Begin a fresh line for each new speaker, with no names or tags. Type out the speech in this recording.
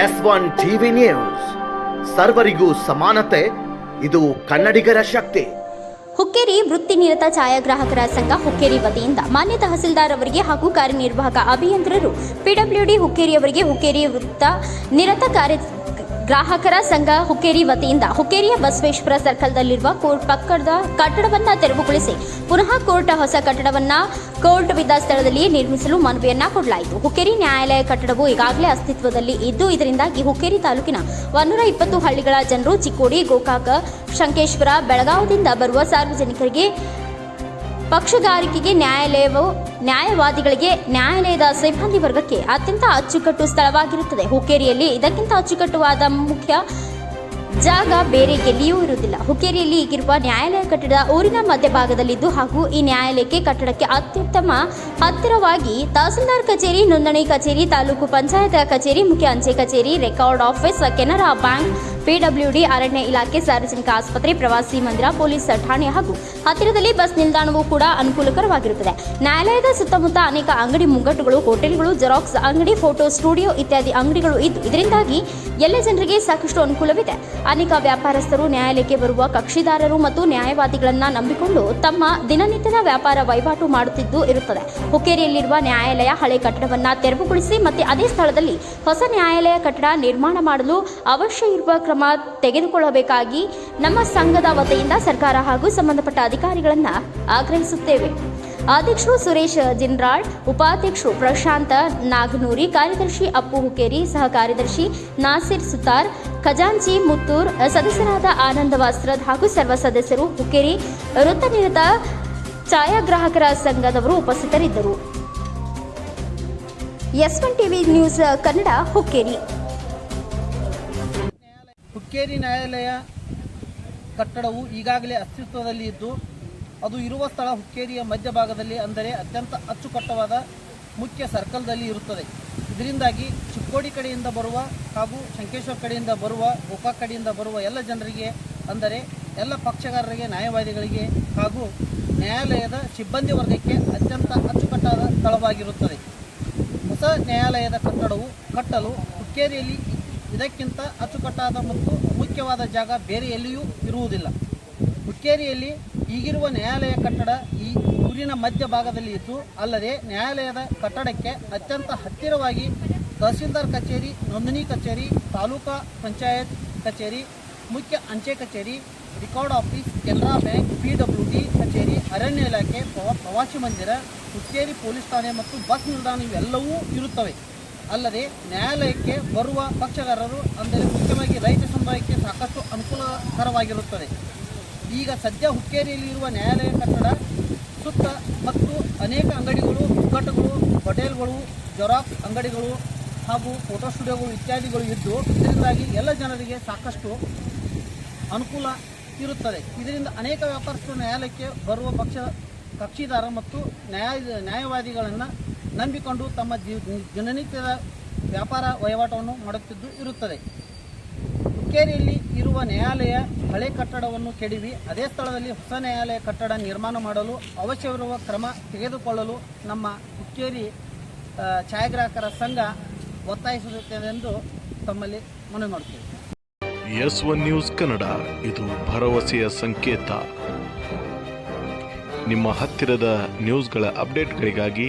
S one TV news. ಸರ್ವರಿಗೂ ಸಮಾನತೆ, ಇದು ಕನ್ನಡಿಗರ ಶಕ್ತಿ.
ಹುಕ್ಕೇರಿ ವೃತ್ತಿ ನಿರತ ಛಾಯಾಗ್ರಾಹಕರ ಸಂಘ ಹುಕ್ಕೇರಿ ವತಿಯಿಂದ ಮಾನ್ಯ ತಹಸೀಲ್ದಾರ್ ಅವರಿಗೆ ಹಾಗೂ ಕಾರ್ಯನಿರ್ವಾಹಕ ಅಭಿಯಂತರರು ಪಿಡಬ್ಲ್ಯೂಡಿ ಹುಕ್ಕೇರಿ ಅವರಿಗೆ ಹುಕ್ಕೇರಿ ವೃತ್ತ ನಿರತ ಕಾರ್ಯ ಗ್ರಾಹಕರ ಸಂಘ ಹುಕ್ಕೇರಿ ವತಿಯಿಂದ ಹುಕ್ಕೇರಿಯ ಬಸವೇಶ್ವರ ಸರ್ಕಲ್ದಲ್ಲಿರುವ ಕೋರ್ಟ್ ಪಕ್ಕದ ಕಟ್ಟಡವನ್ನು ತೆರವುಗೊಳಿಸಿ ಪುನಃ ಕೋರ್ಟ್ ಹೊಸ ಕಟ್ಟಡವನ್ನು ಕೋರ್ಟ್ ಬಿದ್ದ ಸ್ಥಳದಲ್ಲಿ ನಿರ್ಮಿಸಲು ಮನವಿಯನ್ನ ಕೊಡಲಾಯಿತು. ಹುಕ್ಕೇರಿ ನ್ಯಾಯಾಲಯ ಕಟ್ಟಡವು ಈಗಾಗಲೇ ಅಸ್ತಿತ್ವದಲ್ಲಿ ಇದ್ದು, ಇದರಿಂದಾಗಿ ಹುಕ್ಕೇರಿ ತಾಲೂಕಿನ ಒಂದೂರ ಇಪ್ಪತ್ತು ಹಳ್ಳಿಗಳ ಜನರು ಚಿಕ್ಕೋಡಿ, ಗೋಕಾಕ, ಶಂಕೇಶ್ವರ ಬೆಳಗಾವದಿಂದ ಬರುವ ಸಾರ್ವಜನಿಕರಿಗೆ ಪಕ್ಷಗಾರಿಕೆಗೆ ನ್ಯಾಯಾಲಯವು ನ್ಯಾಯವಾದಿಗಳಿಗೆ ನ್ಯಾಯಾಲಯದ ಸಿಬ್ಬಂದಿ ವರ್ಗಕ್ಕೆ ಅತ್ಯಂತ ಅಚ್ಚುಕಟ್ಟು ಸ್ಥಳವಾಗಿರುತ್ತದೆ. ಹುಕ್ಕೇರಿಯಲ್ಲಿ ಇದಕ್ಕಿಂತ ಅಚ್ಚುಕಟ್ಟುವಾದ ಮುಖ್ಯ ಜಾಗ ಬೇರೆ ಎಲ್ಲಿಯೂ ಇರುವುದಿಲ್ಲ. ಹುಕ್ಕೇರಿಯಲ್ಲಿ ಈಗಿರುವ ನ್ಯಾಯಾಲಯ ಕಟ್ಟಡ ಊರಿನ ಮಧ್ಯಭಾಗದಲ್ಲಿದ್ದು ಹಾಗೂ ಈ ನ್ಯಾಯಾಲಯಕ್ಕೆ ಕಟ್ಟಡಕ್ಕೆ ಅತ್ಯುತ್ತಮ ಹತ್ತಿರವಾಗಿ ತಹಸೀಲ್ದಾರ್ ಕಚೇರಿ, ನೋಂದಣಿ ಕಚೇರಿ, ತಾಲೂಕು ಪಂಚಾಯತ್ ಕಚೇರಿ, ಮುಖ್ಯ ಅಂಚೆ ಕಚೇರಿ, record office, Canara bank PWD ಅರಣ್ಯ ಇಲಾಖೆ ಸಾರ್ವಜನಿಕ ಆಸ್ಪತ್ರೆ, ಪ್ರವಾಸಿ ಮಂದಿರ, ಪೊಲೀಸ್ ಠಾಣೆ ಹಾಗೂ ಹತ್ತಿರದಲ್ಲಿ ಬಸ್ ನಿಲ್ದಾಣವೂ ಕೂಡ ಅನುಕೂಲಕರವಾಗಿರುತ್ತದೆ. ನ್ಯಾಯಾಲಯದ ಸುತ್ತಮುತ್ತ ಅನೇಕ ಅಂಗಡಿ ಮುಂಗಟ್ಟುಗಳು, ಹೋಟೆಲ್ಗಳು, ಜೆರಾಕ್ಸ್ ಅಂಗಡಿ, ಫೋಟೋ ಸ್ಟುಡಿಯೋ ಇತ್ಯಾದಿ ಅಂಗಡಿಗಳು ಇದ್ದು, ಇದರಿಂದಾಗಿ ಎಲ್ಲ ಜನರಿಗೆ ಸಾಕಷ್ಟು ಅನುಕೂಲವಿದೆ. ಅನೇಕ ವ್ಯಾಪಾರಸ್ಥರು ನ್ಯಾಯಾಲಯಕ್ಕೆ ಬರುವ ಕಕ್ಷಿದಾರರು ಮತ್ತು ನ್ಯಾಯವಾದಿಗಳನ್ನು ನಂಬಿಕೊಂಡು ತಮ್ಮ ದಿನನಿತ್ಯದ ವ್ಯಾಪಾರ ವಹಿವಾಟು ಮಾಡುತ್ತಿದ್ದು ಇರುತ್ತದೆ. ಹುಕ್ಕೇರಿಯಲ್ಲಿರುವ ನ್ಯಾಯಾಲಯ ಹಳೆ ಕಟ್ಟಡವನ್ನು ತೆರವುಗೊಳಿಸಿ ಮತ್ತೆ ಅದೇ ಸ್ಥಳದಲ್ಲಿ ಹೊಸ ನ್ಯಾಯಾಲಯ ಕಟ್ಟಡ ನಿರ್ಮಾಣ ಮಾಡಲು ಅವಶ್ಯ ಇರುವ ಕ್ರಮ ತೆಗೆದುಕೊಳ್ಳಬೇಕಾಗಿ ನಮ್ಮ ಸಂಘದ ವತಿಯಿಂದ ಸರ್ಕಾರ ಹಾಗೂ ಸಂಬಂಧಪಟ್ಟ ಅಧಿಕಾರಿಗಳನ್ನು ಆಗ್ರಹಿಸುತ್ತೇವೆ. ಅಧ್ಯಕ್ಷರು ಸುರೇಶ್ ಜಿನ್ರಾಳ್ ಉಪಾಧ್ಯಕ್ಷರು ಪ್ರಶಾಂತ ನಾಗನೂರಿ, ಕಾರ್ಯದರ್ಶಿ ಅಪ್ಪು ಹುಕೇರಿ ಸಹ ಕಾರ್ಯದರ್ಶಿ ನಾಸಿರ್ ಸುತಾರ್, ಖಜಾಂಚಿ ಮುತ್ತೂರ್, ಸದಸ್ಯರಾದ ಆನಂದ ವಾಸ್ತ್ರದ್ ಹಾಗೂ ಸರ್ವ ಸದಸ್ಯರು ಹುಕೇರಿ ವೃತ್ತನಿರತ ಛಾಯಾಗ್ರಾಹಕರ ಸಂಘದವರು ಉಪಸ್ಥಿತರಿದ್ದರು. S one TV news Kannada Hukkeri.
Hukkeri ನ್ಯಾಯಾಲಯ ಕಟ್ಟಡವು ಈಗಾಗಲೇ ಅಸ್ತಿತ್ವದಲ್ಲಿ ಇದ್ದು, ಅದು ಇರುವ ಸ್ಥಳ ಹುಕ್ಕೇರಿಯ ಮಧ್ಯಭಾಗದಲ್ಲಿ ಅಂದರೆ ಅತ್ಯಂತ ಅಚ್ಚುಕಟ್ಟವಾದ ಮುಖ್ಯ ಸರ್ಕಲ್ದಲ್ಲಿ ಇರುತ್ತದೆ. ಇದರಿಂದಾಗಿ ಚಿಕ್ಕೋಡಿ ಕಡೆಯಿಂದ ಬರುವ ಹಾಗೂ ಶಂಕೇಶ್ವರ ಕಡೆಯಿಂದ ಬರುವ, ಗೋಕಾಕ್ ಕಡೆಯಿಂದ ಬರುವ ಎಲ್ಲ ಜನರಿಗೆ ಅಂದರೆ ಎಲ್ಲ ಪಕ್ಷಗಾರರಿಗೆ, ನ್ಯಾಯವಾದಿಗಳಿಗೆ ಹಾಗೂ ನ್ಯಾಯಾಲಯದ ಸಿಬ್ಬಂದಿ ವರ್ಗಕ್ಕೆ ಅತ್ಯಂತ ಅಚ್ಚುಕಟ್ಟಾದ ಸ್ಥಳವಾಗಿರುತ್ತದೆ. ಹೊಸ ನ್ಯಾಯಾಲಯದ ಕಟ್ಟಡವು ಕಟ್ಟಲು ಹುಕ್ಕೇರಿಯಲ್ಲಿ ಇದಕ್ಕಿಂತ ಅಚ್ಚುಕಟ್ಟಾದ ಮತ್ತು ಮುಖ್ಯವಾದ ಜಾಗ ಬೇರೆ ಎಲ್ಲಿಯೂ ಇರುವುದಿಲ್ಲ. ಹುಕ್ಕೇರಿಯಲ್ಲಿ ಈಗಿರುವ ನ್ಯಾಯಾಲಯ ಕಟ್ಟಡ ಈ ಊರಿನ ಮಧ್ಯಭಾಗದಲ್ಲಿ ಇದ್ದು, ಅಲ್ಲದೆ ನ್ಯಾಯಾಲಯದ ಕಟ್ಟಡಕ್ಕೆ ಅತ್ಯಂತ ಹತ್ತಿರವಾಗಿ ತಹಸೀಲ್ದಾರ್ ಕಚೇರಿ, ನೋಂದಣಿ ಕಚೇರಿ, ತಾಲೂಕಾ ಪಂಚಾಯತ್ ಕಚೇರಿ, ಮುಖ್ಯ ಅಂಚೆ ಕಚೇರಿ, record office, Canara bank, P W D ಕಚೇರಿ, ಅರಣ್ಯ ಇಲಾಖೆ, ಪ್ರವಾ- ಪ್ರವಾಸಿ ಮಂದಿರ, ಹುಕ್ಕೇರಿ ಪೊಲೀಸ್ ಠಾಣೆ ಮತ್ತು ಬಸ್ ನಿಲ್ದಾಣ ಇವೆಲ್ಲವೂ ಇರುತ್ತವೆ. ಅಲ್ಲದೆ ನ್ಯಾಯಾಲಯಕ್ಕೆ ಬರುವ ಪಕ್ಷಗಾರರು, ಅಂದರೆ ಮುಖ್ಯವಾಗಿ ರೈತ ಸಮುದಾಯಕ್ಕೆ ಸಾಕಷ್ಟು ಅನುಕೂಲಕರವಾಗಿರುತ್ತದೆ. ಈಗ ಸದ್ಯ ಹುಕ್ಕೇರಿಯಲ್ಲಿ ಇರುವ ನ್ಯಾಯಾಲಯ ಕಟ್ಟಡ ಸುತ್ತ ಮತ್ತು ಅನೇಕ ಅಂಗಡಿಗಳು ಮುಗ್ಗಟ್ಟುಗಳು ಹೋಟೆಲ್ಗಳು ಜೆರಾಕ್ಸ್ ಅಂಗಡಿಗಳು ಹಾಗೂ ಫೋಟೋ ಸ್ಟುಡಿಯೋಗಳು ಇತ್ಯಾದಿಗಳು ಇದ್ದು, ಇದರಿಂದಾಗಿ ಎಲ್ಲ ಜನರಿಗೆ ಸಾಕಷ್ಟು ಅನುಕೂಲ ಇರುತ್ತದೆ. ಇದರಿಂದ ಅನೇಕ ವ್ಯಾಪಾರಸ್ಥರು ನ್ಯಾಯಾಲಯಕ್ಕೆ ಬರುವ ಪಕ್ಷ, ಕಕ್ಷಿದಾರ ಮತ್ತು ನ್ಯಾಯ, ನ್ಯಾಯವಾದಿಗಳನ್ನು ನಂಬಿಕೊಂಡು ತಮ್ಮ ಜೀವ ದಿನನಿತ್ಯದ ವ್ಯಾಪಾರ ವಹಿವಾಟವನ್ನು ಮಾಡುತ್ತಿದ್ದು ಇರುತ್ತದೆ. ಹುಕ್ಕೇರಿಯಲ್ಲಿ ಇರುವ ನ್ಯಾಯಾಲಯ ಹಳೆ ಕಟ್ಟಡವನ್ನು ಕೆಡವಿ, ಅದೇ ಸ್ಥಳದಲ್ಲಿ ಹೊಸ ನ್ಯಾಯಾಲಯ ಕಟ್ಟಡ ನಿರ್ಮಾಣ ಮಾಡಲು ಅವಶ್ಯವಿರುವ ಕ್ರಮ ತೆಗೆದುಕೊಳ್ಳಲು ನಮ್ಮ ಹುಕ್ಕೇರಿ ಛಾಯಾಗ್ರಾಹಕರ ಸಂಘ ಒತ್ತಾಯಿಸುತ್ತದೆ ಎಂದು ತಮ್ಮಲ್ಲಿ ಮನವಿ ಮಾಡುತ್ತೇವೆ.
ಎಸ್ ಒನ್ ನ್ಯೂಸ್ ಕನ್ನಡ, ಇದು ಭರವಸೆಯ ಸಂಕೇತ. ನಿಮ್ಮ ಹತ್ತಿರದ ನ್ಯೂಸ್ಗಳ ಅಪ್ಡೇಟ್ಗಳಿಗಾಗಿ